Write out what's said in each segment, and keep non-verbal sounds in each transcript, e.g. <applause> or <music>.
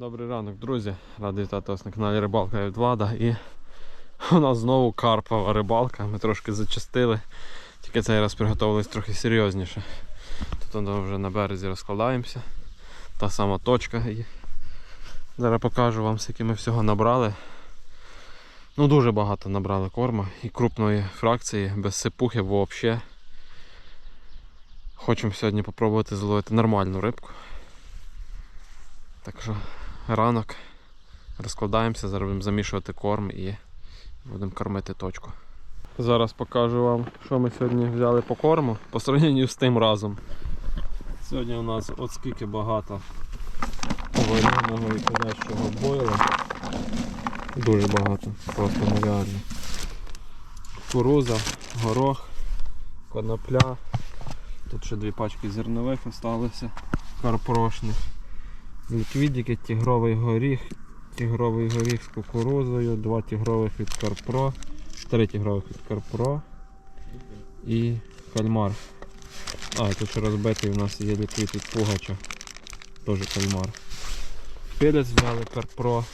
Добрий ранок, друзі. Радий вітати вас на каналі Рибалка від Влада. І у нас знову карпова рибалка. Ми трошки зачастили, тільки цей раз приготувалися трохи серйозніше. Тут воно вже на березі розкладаємося. Та сама точка. І зараз покажу вам, скільки ми всього набрали. Ну дуже багато набрали корма і крупної фракції, без сипухи взагалі. Хочемо сьогодні спробувати зловити нормальну рибку. Так що ранок розкладаємося, зараз будемо замішувати корм і будемо кормити точку. Зараз покажу вам, що ми сьогодні взяли по корму по сравненню з тим разом. Сьогодні у нас от скільки багато вареного і подальшого бойла. Дуже багато, просто нереально. Кукуруза, горох, конопля. Тут ще дві пачки зернових залишилися, карпрошних. Ліквідики, тігровий горіх, тігровий горіх з кукурузою, два тігрових від Карпро, три тігрових від Карпро і кальмар. А, тут ще розбитий у нас є ліквід від Пугача. Теж кальмар. Пелець взяли Карпро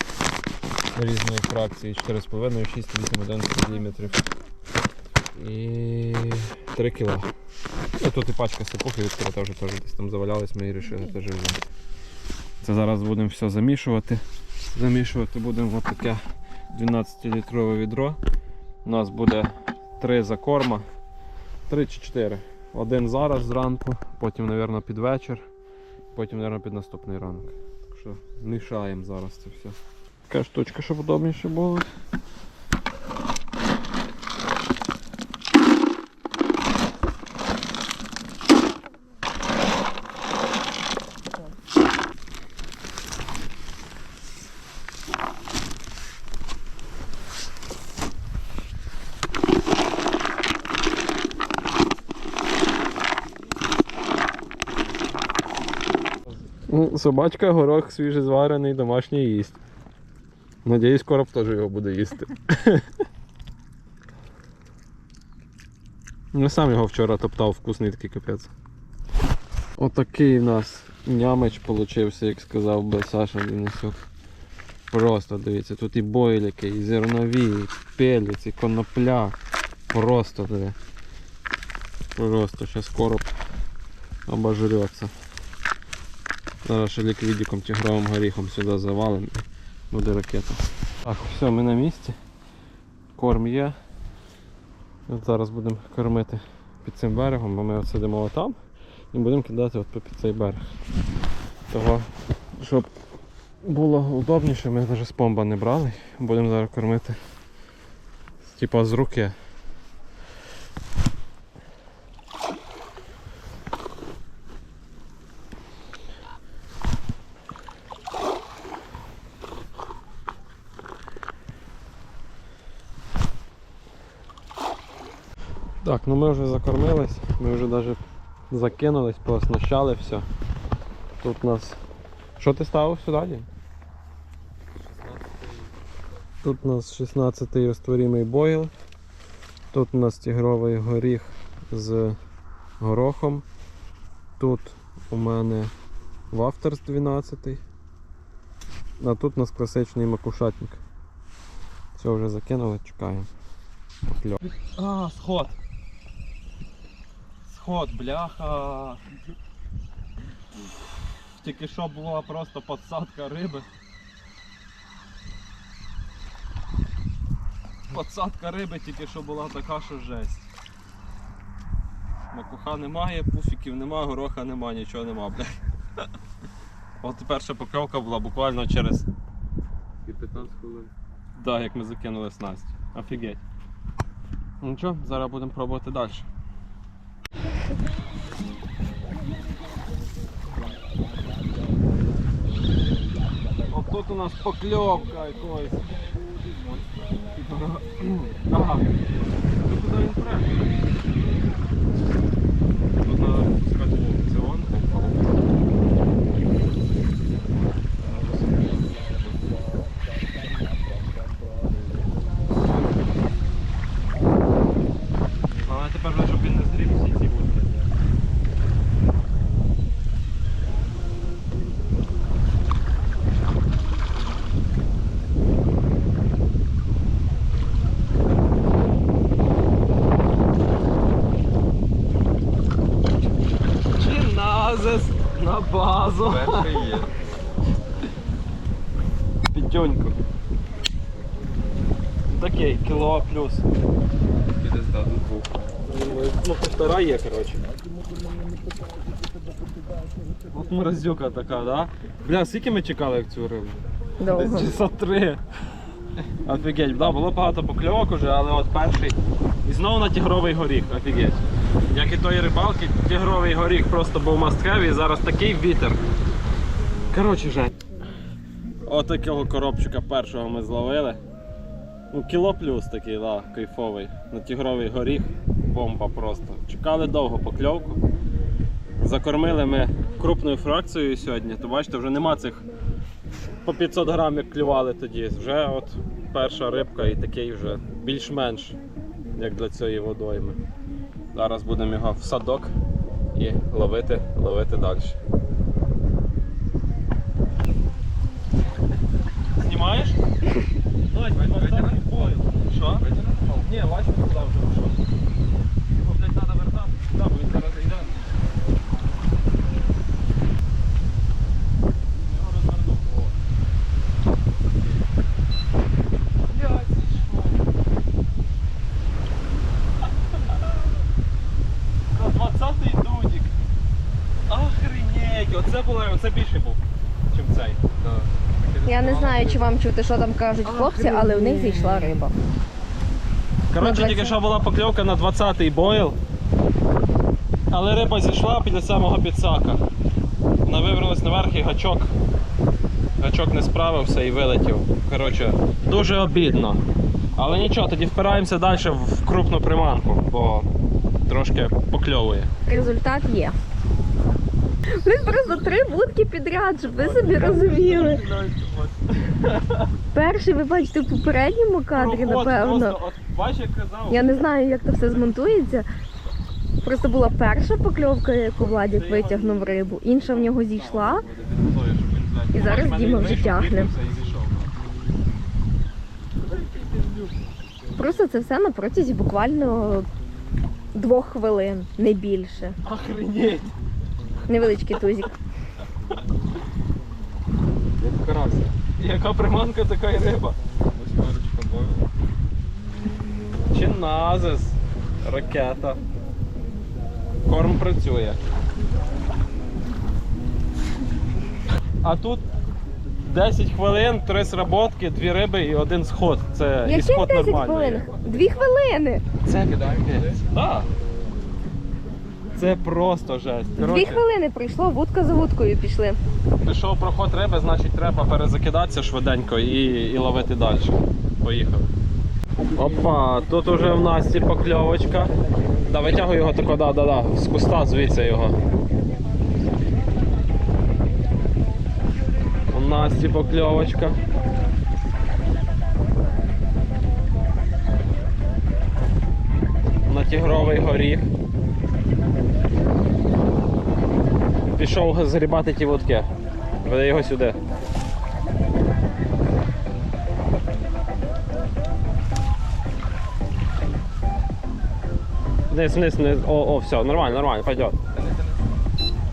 різної фракції 4,5, 6, 8, 11 мм. І 3 кг. Ну, тут і пачка сипухи відкрита вже теж десь там завалялись, ми її вирішили теж взяти. Це зараз будемо все замішувати. Замішувати будемо таке 12-літрове відро. У нас буде 3 закорма, 3 чи 4. Один зараз зранку, потім, мабуть, під вечір, потім, мабуть, під наступний ранок. Так що мішаємо зараз це все. Така штучка, щоб удобніше було. Ну, собачка горох свіжий зварений, домашній їсть. Надіюсь, короб теж його буде їсти. <laughs> Я сам його вчора топтав, вкусний такий капець. Отакий у нас нямич получився, як сказав би Саша Денисюк. Просто дивіться, тут і бойлики, і зернові, і пелець, і конопля. Просто диви. Просто зараз короб обожрется. Зараз ще ліквідиком тігровим горіхом сюди завалимо. і Буде ракета. Так, все, ми на місці. Корм є. От зараз будемо кормити під цим берегом, бо ми сидимо отам і будемо кидати от під цей берег. Того, щоб було удобніше, ми навіть з помба не брали. Будемо зараз кормити типа з руки. Так, ну ми вже закормились, ми вже навіть закинулись, пооснащали все. Тут у нас. Що ти ставив сюди? Тут у нас 16-й розтворимий бойл. Тут у нас тігровий горіх з горохом. Тут у мене вафтерс 12-й, А тут у нас класичний макушатник. Все вже закинули, чекаємо. А, сход. Сход, бляха. Тільки що була просто подсадка риби. Подсадка риби тільки що була така, що жесть. Макуха немає, пуфіків немає, гороха немає, нічого нема, блядь. От перша покльовка була буквально через І 15 хвилин. Да, як ми закинули снасть. Офігеть. Ну нічого, зараз будемо пробувати далі. От тут у нас покльовка якоїсь. Ага. Ну куди він пре? Тут треба пускати в аукціон. Але тепер вже, щоб він не зрів всі ці вудки. Зразу. Перший є. Пітюньку. Такий, кіло плюс. Піде з дату двох. Ну, півтора є, коротше. От морозюка така, да? Бля, скільки ми чекали як цю рибу? Довго. Часа три. Офігеть, да, було багато покльовок уже, але от перший. І знову на тігровий горіх, офігеть. Як і тої рибалки, тігровий горіх просто був і зараз такий вітер. Коротше, Жень. От такого коробчика першого ми зловили. Ну, кіло плюс такий, да, кайфовий. На тігровий горіх. Бомба просто. Чекали довго покльовку. Закормили ми крупною фракцією сьогодні, то бачите, вже нема цих по 500 грам, як клювали тоді. Вже от перша рибка і такий вже більш-менш, як для цієї водойми. Зараз будемо його в садок і ловити, ловити далі. Знімаєш? Давай, витягни бою. Що? Ні, бачиш, туди вже вийшов. Його, блядь, треба вертати. Да, бо він зараз йде. Його розвернув. О. Блядь, зійшов. На 20-й дудік. Охренеть, оце було, оце більше був, ніж цей. Я не знаю, чи вам чути, що там кажуть хлопці, але в них зійшла риба. Коротше, тільки що була покльовка на 20-й бойл. Але риба зійшла біля самого підсака. Вона вибралась наверх і гачок. Гачок не справився і вилетів. Коротше, дуже обідно. Але нічого, тоді впираємося далі в крупну приманку, бо трошки покльовує. Результат є. Блін, просто три будки підряд, щоб ви собі розуміли. Перший ви бачите в попередньому кадрі, Проход напевно. просто, от, як казав. Я не знаю, як це все змонтується. Просто була перша покльовка, яку Владік витягнув рибу, інша в нього зійшла. І зараз Діма вже тягне. Просто це все на протязі буквально двох хвилин, не більше. Охренеть! Невеличкий тузик. Як карася. Яка приманка, така й риба. Восьмерочка бою. Чи назис, ракета. Корм працює. А тут 10 хвилин, 3 сработки, 2 риби і один сход. Це і Яких сход 10 нормальний. хвилин? Дві хвилини. Це. Да. Це просто жесть. Дві Коротше, хвилини прийшло, вудка за вудкою пішли. пішов проход риби, значить треба перезакидатися швиденько і, і ловити далі. Поїхали. Опа, тут уже в Насті покльовочка. Да, витягуй його тако, да, да, да, з куста звідси його. У Насті покльовочка. На тігровий горіх. Пішов згрібати ті вудки. Веде його сюди. Вниз, вниз, вниз. О, о, все, нормально, нормально, пойдет.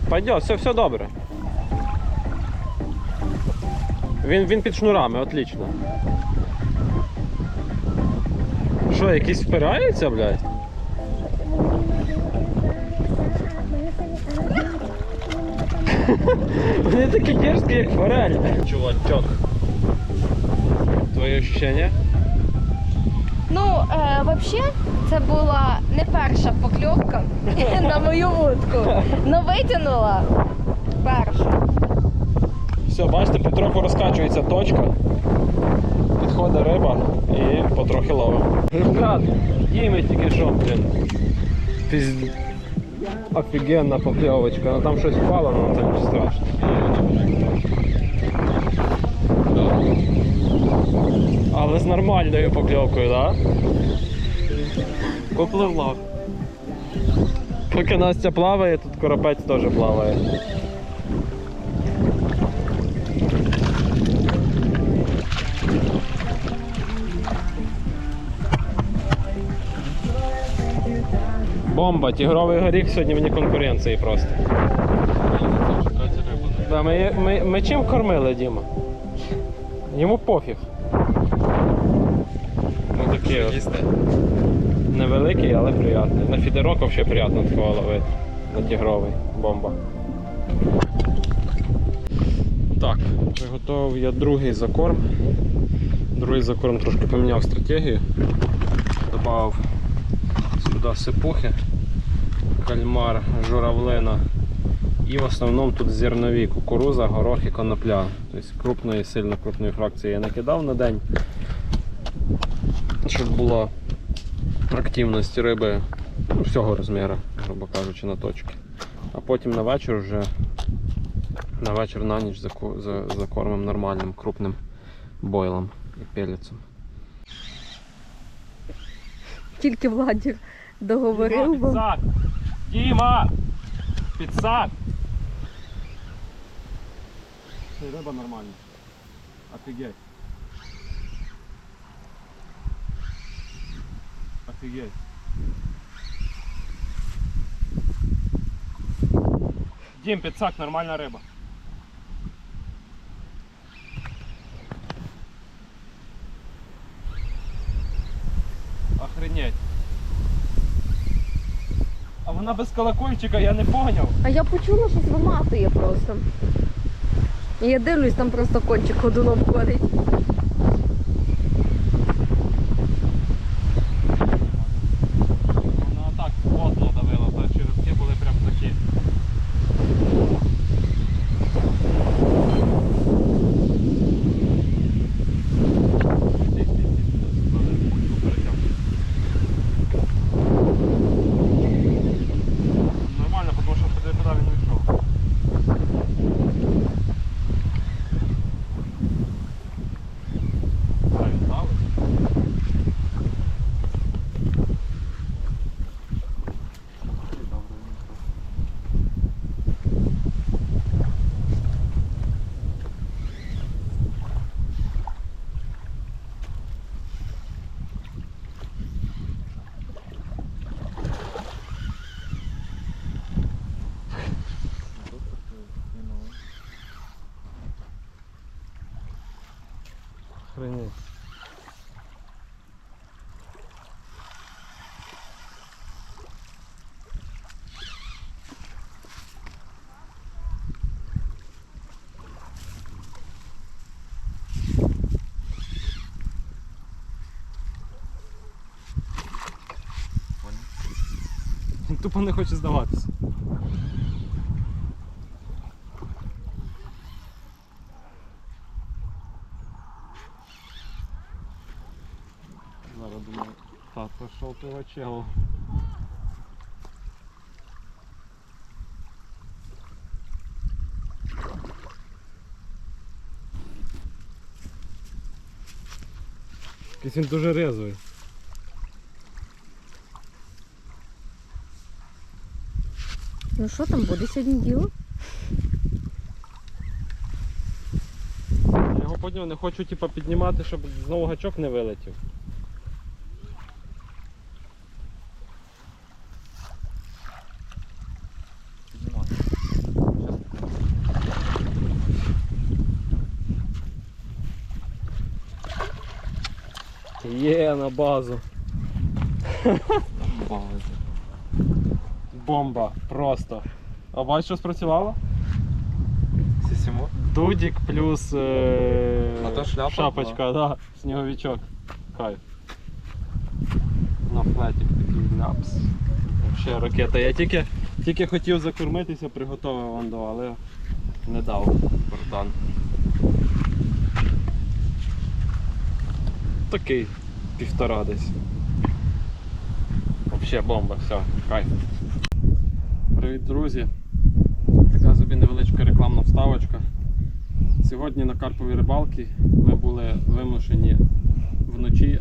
Пойдет, все, все добре. Він, він під шнурами, отлично. Що, якийсь впирається, блядь? Дерзкі, форель. Чувачок. Твої ощущення? Ну, е, взагалі, це була не перша покльовка <laughs> на мою вудку. Но витягнула першу. Все, бачите, потроху розкачується точка. Підходить риба і потрохи ловимо. Рибка, їми тільки що, блін. Піз... Офігенна покльовочка. Ну там щось впало, але це не страшно. Але з нормальною покльовкою, так? Да? Попливла. Поки Настя плаває, тут коропець теж плаває. Бомба, тігровий горіх сьогодні вне конкуренції просто. Да, ми, ми, ми чим кормили Діма? Йому пофіг. Ну такий от. Невеликий, але приятний. На фідерок взагалі приємно такого ловити. На тігровий. Бомба. Так, приготував я другий закорм. Другий закорм трошки поміняв стратегію. Добавив сюди сипухи, кальмар, журавлина. І в основному тут зернові, кукуруза, горох і конопля. Тобто крупної, сильно крупної фракції я не кидав на день, щоб була активність риби ну, всього розміру, грубо кажучи, на точки. А потім на вечір вже на вечір на ніч закормим нормальним крупним бойлом і пелецем. Тільки Владик договорив. бо- підсак! Діма! Підсак! Це риба нормальна. Офігеть. Офігеть. Дім, підсак, нормальна риба. Охренеть. А вона без колокольчика, я не поняв. А я почула, що виматує просто. Я дивлюсь, там просто кончик ходуном ходить. Тупо не хоче здаватися. Зараз думаю, тато шов пивачело. Якийсь він дуже резвий. Що там буде сьогодні діло? Я його підняв, не хочу типа, піднімати, щоб знову гачок не вилетів. Є на базу. Бомба, просто. А бачиш, що спрацювало? Сісімо. Дудік плюс е... А то шляпа шапочка, да, сніговичок. Кайф. На флетік такий ляпс. Ще ракета. Я тільки, тільки хотів закормитися, приготував Ванду, але не дав братан. Такий півтора десь. Вообще бомба, все, кайф. Привіт, друзі. Така собі невеличка рекламна вставочка. Сьогодні на карповій рибалці ми були вимушені вночі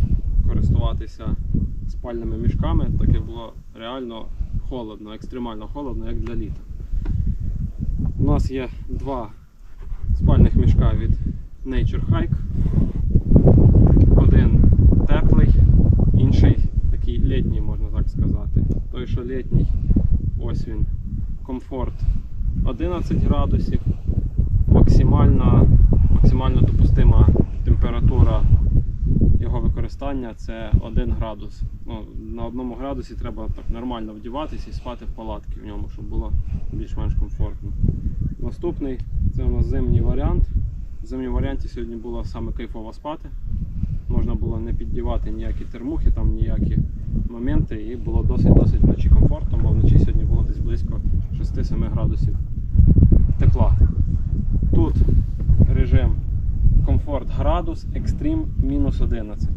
користуватися спальними мішками, так як було реально холодно, екстремально холодно, як для літа. У нас є два спальних мішка від Nature Hike. Один теплий, інший такий літній, можна так сказати. Той, що літній, ось він, комфорт 11 градусів, максимальна, максимально допустима температура його використання це 1 градус. Ну, на одному градусі треба так нормально вдіватися і спати в палатці в ньому, щоб було більш-менш комфортно. Наступний це у нас зимній варіант. В зимньому варіанті сьогодні було саме кайфово спати. Можна було не піддівати ніякі термухи, там ніякі моменти, і було досить-досить вночі комфортно, бо вночі сьогодні було десь близько 6-7 градусів тепла. Тут режим комфорт градус, екстрім мінус 11.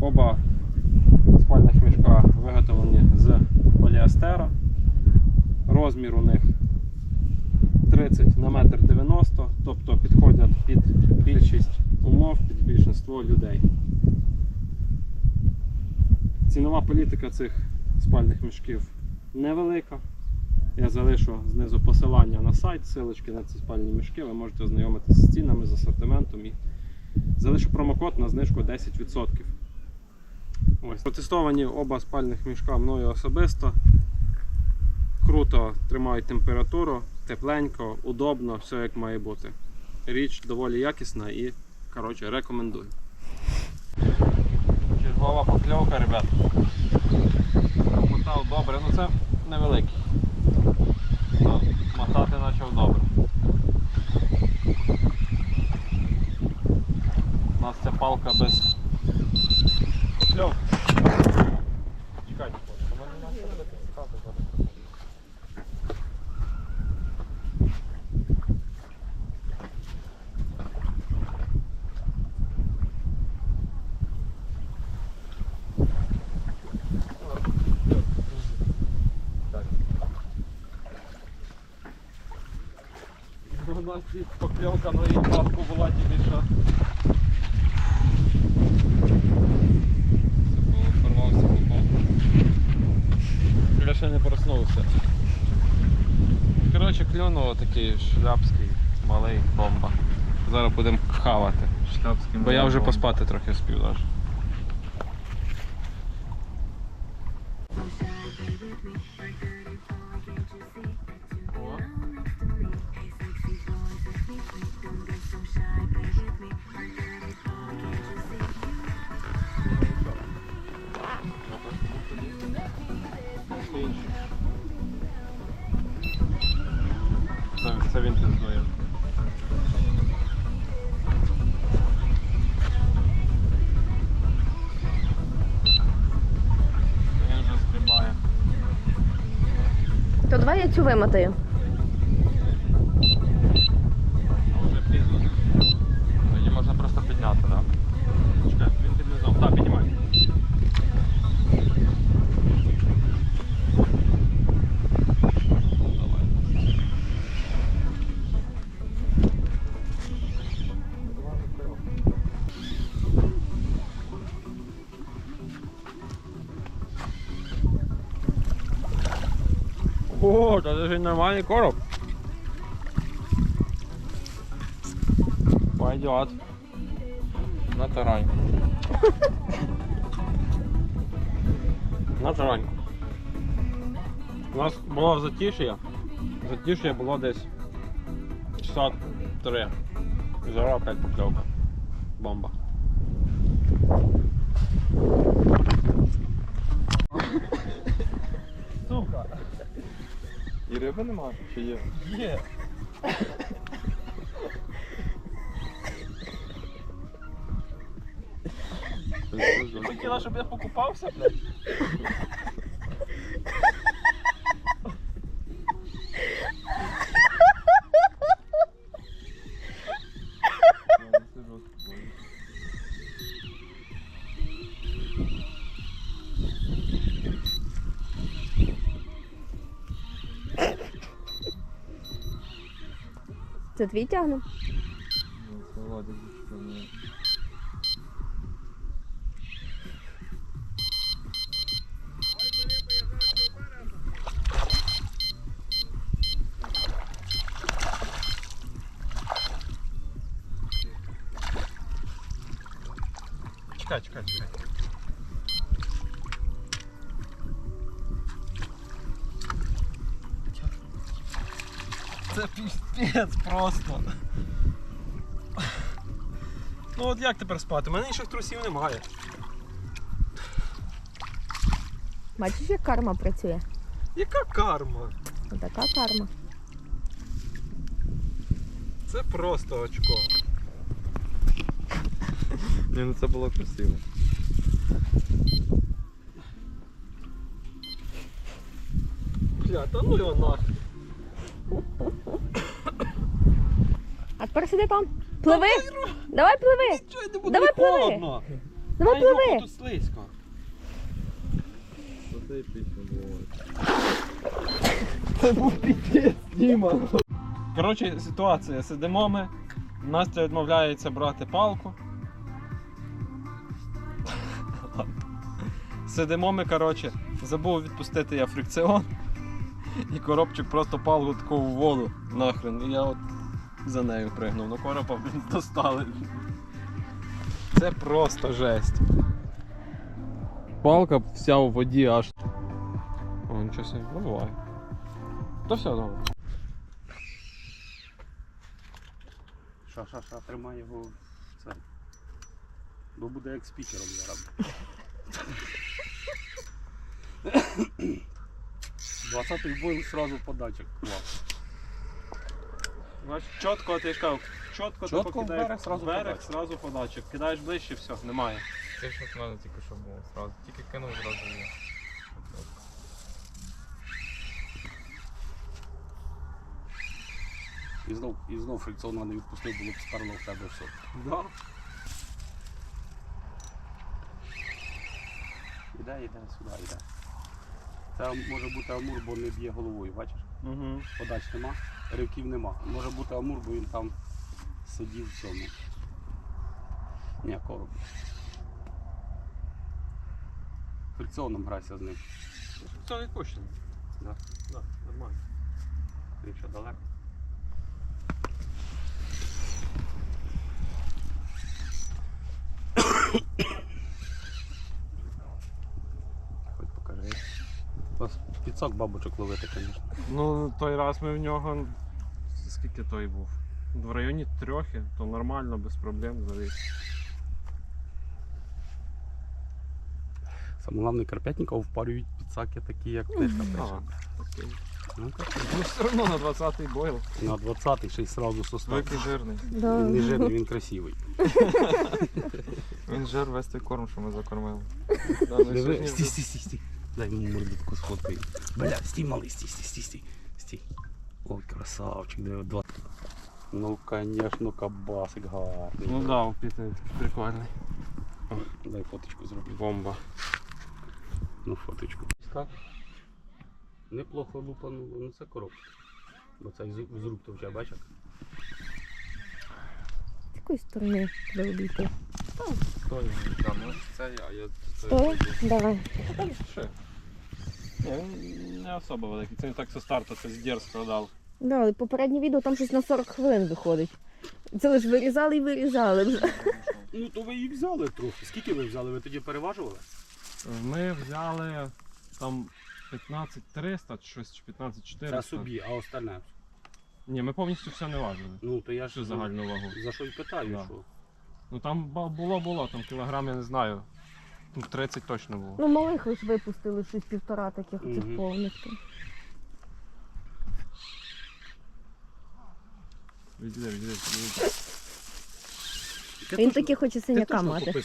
Оба спальних мішка виготовлені з поліестера. Розмір у них 30 на 1,90 м, тобто підходять під більшість умов, під більшинство людей. Цінова політика цих спальних мішків невелика. Я залишу знизу посилання на сайт, силочки на ці спальні мішки. Ви можете ознайомитися з цінами, з асортиментом і залишу промокод на знижку 10%. Ось. Протестовані оба спальних мішка мною особисто. Круто тримають температуру, тепленько, удобно, все як має бути. Річ доволі якісна і коротше, рекомендую. Чергова покльовка, ребят. Мотав добре, ну це невеликий. Ну, Мотати почав добре. У нас ця палка без покльовки. Чекайте, у мене нема що буде підсікати зараз. У нас тут покльовка на річку була тільки що. Порвався попав. Я ще не проснувся. Коротше, клюнув такий шляпський, малий бомба. Зараз будемо хавати. Шляпський Бо я вже поспати трохи спів навіть. Давай я цю вимотаю. Це короб. Пойдет. На тараньку. <laughs> На тараньку. У нас було затиш'я. Затиш'я було десь часа три. Зараз опять покльовка. Бомба. І риби нема? Чи є? Є. Ти хотіла, щоб я покупався, блядь? Твій тягне? Просто. Ну от як тепер спати? У мене інших трусів немає. Бачиш, як карма працює? Яка карма? Така карма. Це просто очко. Ні, ну це було красиво. Бля, та ну його нахуй. А тепер сиди там. Пливи! Давай пливи! Чого не Давай пливи. холодно? Давай Ай, руку, пливи! Тут слизько. Це був піздець, Діма. Коротше, ситуація. Сидимо ми. Настя відмовляється брати палку. Сидимо ми, коротше, забув відпустити я фрикціон. І коробчик просто палку таку в воду нахрен. І я от за нею пригнув. Ну коропа, блін, достали. Це просто жесть. Палка вся у воді аж. О, нічого ну буває. То все добре. Ша, ша, ша, тримай його в це. Бо буде як спікером зараз. <coughs> 20-й бой сразу подачок. Клас. Бач, чітко, ти ж кажу, чітко, Чітко ти в покидаєш берег, зразу берег, подача. зразу подачок. Кидаєш ближче, все, немає. Те, що в мене тільки що було. Сразу. Тільки кинув зразу є. І знов, і знов фрикціонно не відпустив, було б сперло в тебе все. Да. Іде, іде, сюди, іде. Це може бути амур, бо не б'є головою, бачиш? Угу. Подач нема, ривків нема. Може бути амур, бо він там сидів в цьому. Ні, короб. Фрикціоном грайся з ним. Це відпущено. Да. Да, нормально. Він що далеко. Вас бабочок ловити, звісно. Ну, той раз ми в нього. Скільки той був? В районі трьохи, то нормально, без проблем завис. Саме головне карпятників впарюють підсаки такі, як птичка А, пише. Ну, так. Ну, все одно на 20-й бойл. На 20-й ще й сразу состав. Великий жирний. Да. Він не жирний, він красивий. <laughs> Він жир весь той корм, що ми закормили. <laughs> Да, ну, Диви, сьогодні стій, вже- стій, стій, стій. Дай йому мордитку сфоткаю. Бля, стій малий, стій, стій, стій, стій. Стій. Ой, красавчик, диви, два. Ну, конечно, кабасик гарний. Ну да, упітий прикольний. Дай фоточку зроблю. Бомба. Ну, фоточку. Так. Неплохо лупануло, ну це коробка. Бо це з, рук то вже бачиш? З якої сторони тебе обійти? Його? Да, може це я, я це. Стой, давай. Там ще. Ні, він не особо великий. Це він так со старту це з дерзкого дав. Да, але попереднє відео там щось на 40 хвилин виходить. Це лише вирізали і вирізали вже. Ну то ви її взяли трохи. Скільки ви взяли? Ви тоді переважували? Ми взяли там 15300 чи щось чи 15400. Це собі, а остальне. Ні, ми повністю все не важили. Ну то я ж Всю загальну вагу. За що й питаю, Да. що. Ну там ба- було, було, там кілограм, я не знаю. Ну, 30 точно було. Ну, малих лише випустили щось півтора таких Мгм. цих повних. Відійди, відійди, відійди. Він таки хоче синяка мати.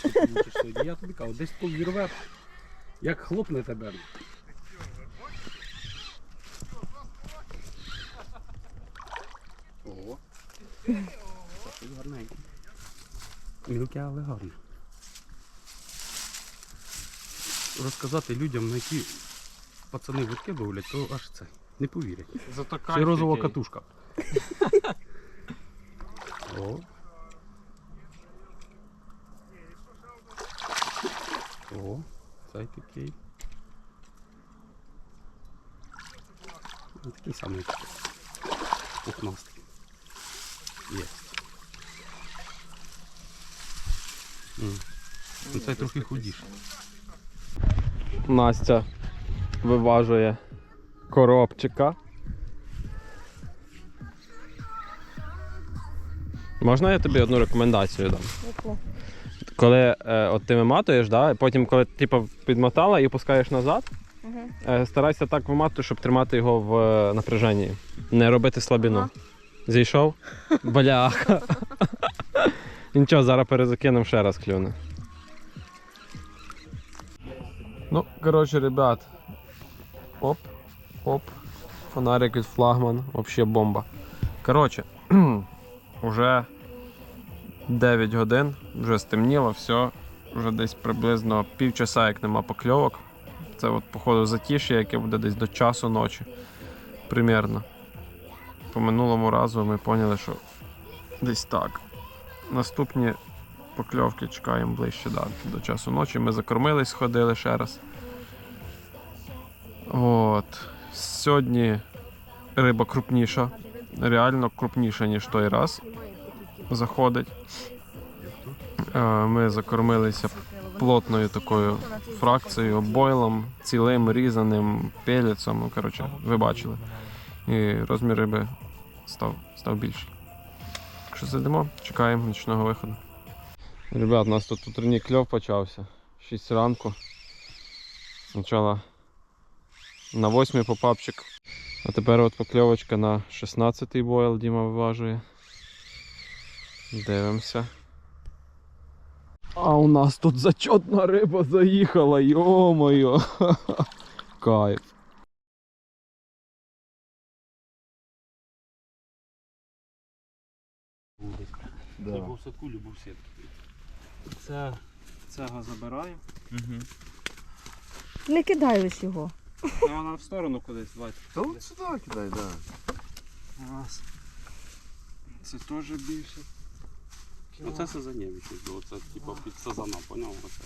Я тобі кажу, десь повірве, як хлопне тебе. О. Це щось гарненько. Мілке, але гарне. Розказати людям, на які пацани вудки ловлять, то аж це. Не повірять. Зато Це кайф розова який. катушка. <laughs> О. О, цей такий. Ну, Такий самий пухнастий. Є. М. Ну, цей трохи худіший. Настя виважує коробчика. Можна я тобі одну рекомендацію дам? Яку? Коли е, от ти виматуєш, да, потім, коли типу, підмотала і опускаєш назад, Угу. е, старайся так виматувати, щоб тримати його в е, напряженні. Не робити слабину. Ага. Зійшов? Бляха. <laughs> Нічого, зараз перезакинемо ще раз клюне. Ну, коротше, ребят. Оп, оп. Фонарик від флагман. Вообще бомба. Коротше, <clears throat> уже 9 годин, вже стемніло, все. Вже десь приблизно півчаса, як нема покльовок. Це от, походу, затиш'я, яке буде десь до часу ночі. Примірно. По минулому разу ми поняли, що десь так. Наступні покльовки чекаємо ближче да, до часу ночі. Ми закормились, сходили ще раз. От. Сьогодні риба крупніша. Реально крупніша, ніж той раз. Заходить. Е, Ми закормилися плотною такою фракцією, бойлом, цілим різаним пелецом. Ну, коротше, ви бачили. І розмір риби став, став більший. Так що сидимо, чекаємо нічного виходу. Ребят, у нас тут утренній кльов почався. 6 ранку. Спочатку на 8 попапчик. А тепер от покльовочка на 16-й бойл Діма виважує. Дивимося. А у нас тут зачетна риба заїхала, йо-моє. <laughs> Кайф. Да. Любов садку, любов сітки. Це цього забираємо. Угу. Не кидаєш його. Ну, вона в сторону кудись, давайте. Та от сюди кидай, да. Раз. Це теж більше. Оце сазанєвич, оце типу під сазана, поняв? Оце.